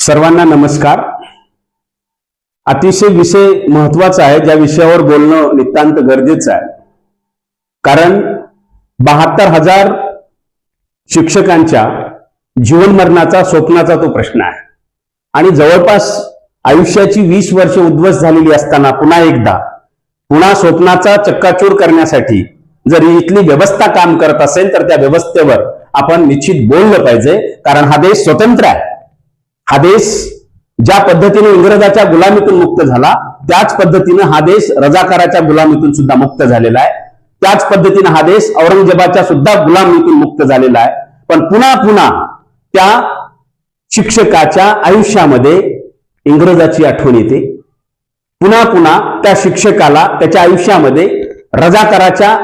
सर्वांना नमस्कार. अतिशय विषय महत्त्वाचा आहे ज्या विषयावर बोलणं नितांत गरजेचं आहे. कारण बहात्तर हजार शिक्षकांच्या जीवन मरणाचा स्वप्नाचा तो प्रश्न आहे. आणि जवळपास आयुष्याची वीस वर्ष उद्ध्वस्त झालेली असताना पुन्हा एकदा पुन्हा स्वप्नाचा चक्काचूर करण्यासाठी जर इथली व्यवस्था काम करत असेल तर त्या व्यवस्थेवर आपण निश्चित बोललं पाहिजे कारण हा देश स्वतंत्र आहे. हा देश ज्या पद्धतीने इंग्रजाच्या गुलामीतून मुक्त झाला त्याच पद्धतीनं हा देश रजाकाराच्या गुलामीतून सुद्धा मुक्त झालेला आहे. त्याच पद्धतीनं हा देश औरंगजेबाच्या सुद्धा गुलामीतून मुक्त झालेला आहे. पण पुन्हा पुन्हा त्या शिक्षकाच्या आयुष्यामध्ये इंग्रजाची आठवण येते. पुन्हा पुन्हा त्या शिक्षकाला त्याच्या आयुष्यामध्ये रजाकाराच्या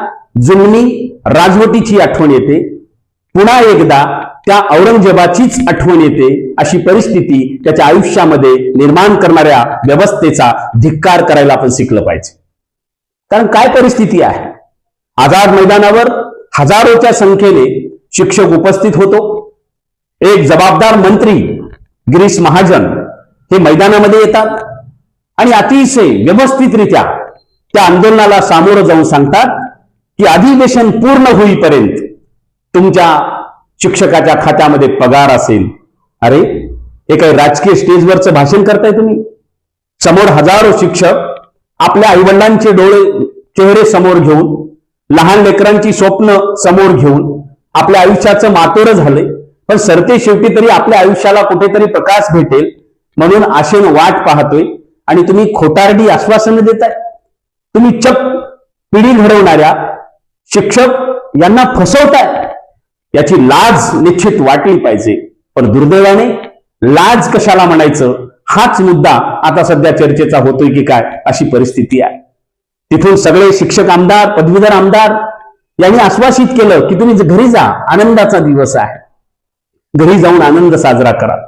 जुमनी राजवटीची आठवण येते. पुन्हा एकदा त्या औरंगजेबाचीच आठवण येते अशी परिस्थिती त्याच्या आयुष्यामध्ये निर्माण करणाऱ्या व्यवस्थेचा धिक्कार करायला आपण शिकलं पाहिजे. कारण काय परिस्थिती आहे? आझाद मैदानावर हजारोच्या संख्येने शिक्षक उपस्थित होतो. एक जबाबदार मंत्री गिरीश महाजन हे मैदानामध्ये येतात आणि अतिशय व्यवस्थितरित्या त्या आंदोलनाला सामोरं जाऊन सांगतात की अधिवेशन पूर्ण होईपर्यंत तुमच्या शिक्षकाच्या खात्यामध्ये पगार असेल. अरे हे काही राजकीय स्टेजवरचं भाषण करताय तुम्ही? समोर हजारो शिक्षक आपल्या आईवडिलांचे डोळे चेहरे समोर घेऊन लहान लेकरांची स्वप्न समोर घेऊन आपल्या आयुष्याचं मातोरं झालंय. पण सरते शेवटी तरी आपल्या आयुष्याला कुठेतरी प्रकाश भेटेल म्हणून आशेनं वाट पाहतोय. आणि तुम्ही खोटारडी आश्वासनं देताय. तुम्ही चप पिढी घडवणाऱ्या शिक्षक यांना फसवताय. याची लाज निश्चित वाटली पाहिजे. पण दुर्दैवाने लाज कशाला म्हणायचं? हाच मुद्दा आता सध्या चर्चेचा होतोय की काय अशी परिस्थिती आहे. तिथून सगळे शिक्षक आमदार पदवीधर आमदार यांनी आश्वासित केलं की तुम्ही घरी जा आनंदाचा दिवस आहे. घरी जाऊन आनंद साजरा करा.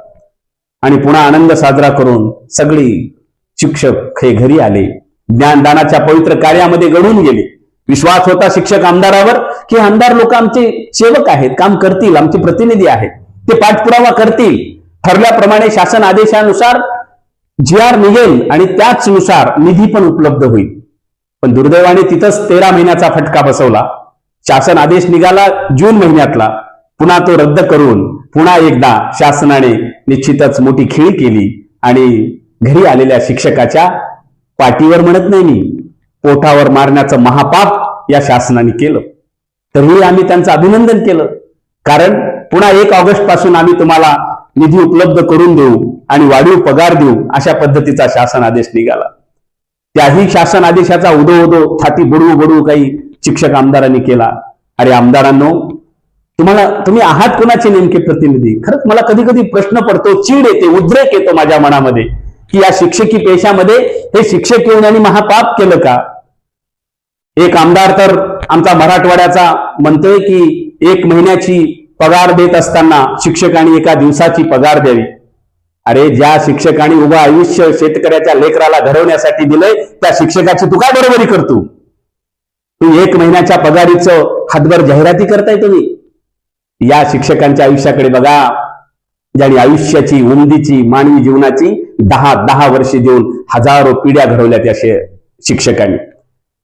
आणि पुन्हा आनंद साजरा करून सगळी शिक्षक हे घरी आले. ज्ञानदानाच्या पवित्र कार्यामध्ये घडून गेले. विश्वास होता शिक्षक आमदारावर की आमदार लोक आमचे सेवक आहेत काम करतील आमचे प्रतिनिधी आहेत. ते पाठपुरावा करतील. ठरल्याप्रमाणे शासन आदेशानुसार जी आर निघेल आणि त्याचनुसार निधी पण उपलब्ध होईल. पण दुर्दैवाने तिथंच तेरा महिन्याचा फटका बसवला. शासन आदेश निघाला जून महिन्यातला. पुन्हा तो रद्द करून पुन्हा एकदा शासनाने निश्चितच मोठी खेळी केली आणि घरी आलेल्या शिक्षकाच्या पाठीवर म्हणत नाही मी. पोटावर मारण्याचं महापाप या शासनाने केलं. तरीही आम्ही त्यांचं अभिनंदन केलं. कारण पुन्हा एक ऑगस्टपासून आम्ही तुम्हाला निधी उपलब्ध करून देऊ आणि वाढीव पगार देऊ अशा पद्धतीचा शासन आदेश निघाला. त्याही शासन आदेशाचा उदो उदो छाती बुडवू बुडवू काही शिक्षक आमदारांनी केला. अरे आमदारांनो तुम्हाला तुम्ही आहात कोणाचे नेमके प्रतिनिधी? खरंच मला कधी कधी प्रश्न पडतो चीड येते उद्रेक येतो माझ्या मनामध्ये. की या शिक्षकी पेशामध्ये हे शिक्षक येऊन यांनी महापाप केलं का? एक आमदार तर आमचा मराठवाड्याचा म्हणतोय की एक महिन्याची पगार देत असताना शिक्षकांनी एका दिवसाची पगार द्यावी. अरे ज्या शिक्षकांनी उभं आयुष्य शेतकऱ्याच्या लेकराला घडवण्यासाठी दिलंय त्या शिक्षकाची तू काय बरोबरी करतो? तू एक महिन्याच्या पगारीचं हातभर जाहिराती करताय तुम्ही. या शिक्षकांच्या आयुष्याकडे बघा ज्यांनी आयुष्याची उंदीची मानवी जीवनाची दहा दहा वर्षे देऊन हजारो पिढ्या घडवल्या त्या शिक्षकांनी.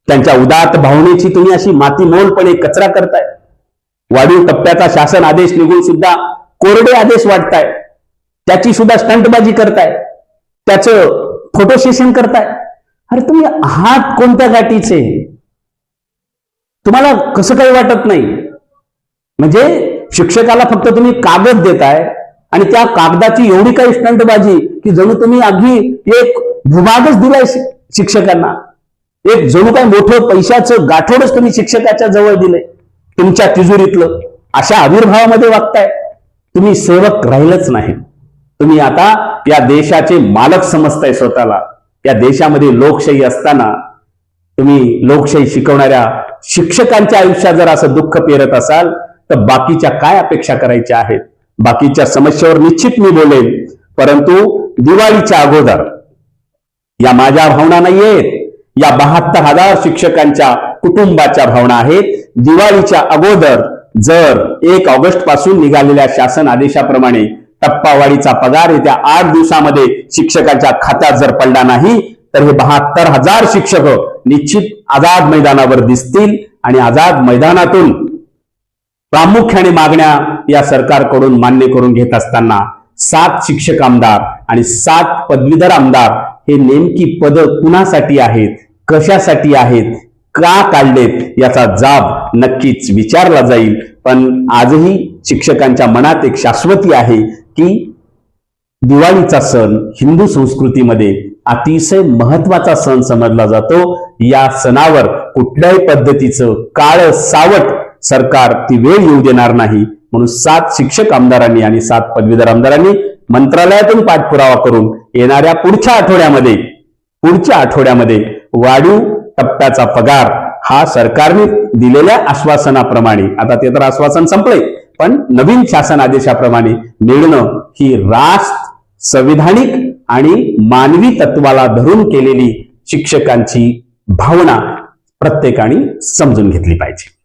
त्यांच्या उदात भावनेची तुम्ही अशी माती मोलपणे कचरा करताय. वाढीव टप्प्याचा शासन आदेश निघून सुद्धा कोरडे आदेश वाटताय. त्याची सुद्धा स्टंटबाजी करताय. त्याचं फोटो सेशन करताय. अरे तुम्ही आहात कोणत्या गाठीचे? तुम्हाला कसं काही वाटत नाही. म्हणजे शिक्षकाला फक्त तुम्ही कागद देताय आणि त्या कागदाची एवढी काही स्टंटबाजी की जणू तुम्ही अगदी एक भूभागच दिलाय शिक्षकांना. एक जणू काही मोठं पैशाचं गाठोडच तुम्ही शिक्षकाच्या जवळ दिलंय. तुमच्या तिजोरीतलं. अशा आविर्भावामध्ये वागताय. तुम्ही सेवक राहिलंच नाही. तुम्ही आता या देशाचे मालक समजताय स्वतःला. या देशामध्ये लोकशाही असताना तुम्ही लोकशाही शिकवणाऱ्या शिक्षकांच्या आयुष्यात जर असं दुःख पेरत असाल तर बाकीच्या काय अपेक्षा करायच्या आहेत? बाकीच्या समस्येवर निश्चित मी बोलेन परंतु दिवाळीच्या अगोदर. या माझ्या भावना नाहीयेत. या बहात्तर हजार शिक्षकांच्या कुटुंबाच्या भावना आहेत. दिवाळीच्या अगोदर जर एक ऑगस्टपासून निघालेल्या शासन आदेशाप्रमाणे टप्पावाढीचा पगार येत्या आठ दिवसामध्ये शिक्षकाच्या खात्यात जर पडला नाही तर हे बहात्तर हजार शिक्षक निश्चित आझाद मैदानावर दिसतील आणि आझाद मैदानातून प्रामुख्याने मागण्या या सरकारकडून मान्य करून घेत असताना सात शिक्षक आमदार आणि सात पदवीधर आमदार हे नेमकी पद कुणासाठी आहेत कशासाठी आहेत का काढलेत याचा जाब नक्कीच विचारला जाईल. पण आजही शिक्षकांच्या मनात एक शाश्वती आहे की दिवाळीचा सण हिंदू संस्कृतीमध्ये अतिशय महत्त्वाचा सण समजला जातो. या सणावर कुठल्याही पद्धतीचं काळ सावट सरकार ती वेळ येऊ देणार नाही. म्हणून सात शिक्षक आमदारांनी आणि सात पदवीधर आमदारांनी मंत्रालयातून पाठपुरावा करून येणाऱ्या पुढच्या आठवड्यामध्ये पुढच्या आठवड्यामध्ये वाढीव टप्प्याचा पगार हा सरकारने दिलेल्या आश्वासनाप्रमाणे आता ते तर आश्वासन संपले पण नवीन शासन आदेशाप्रमाणे मिळणं ही रास्त संविधानिक आणि मानवी तत्वाला धरून केलेली शिक्षकांची भावना प्रत्येकाने समजून घेतली पाहिजे.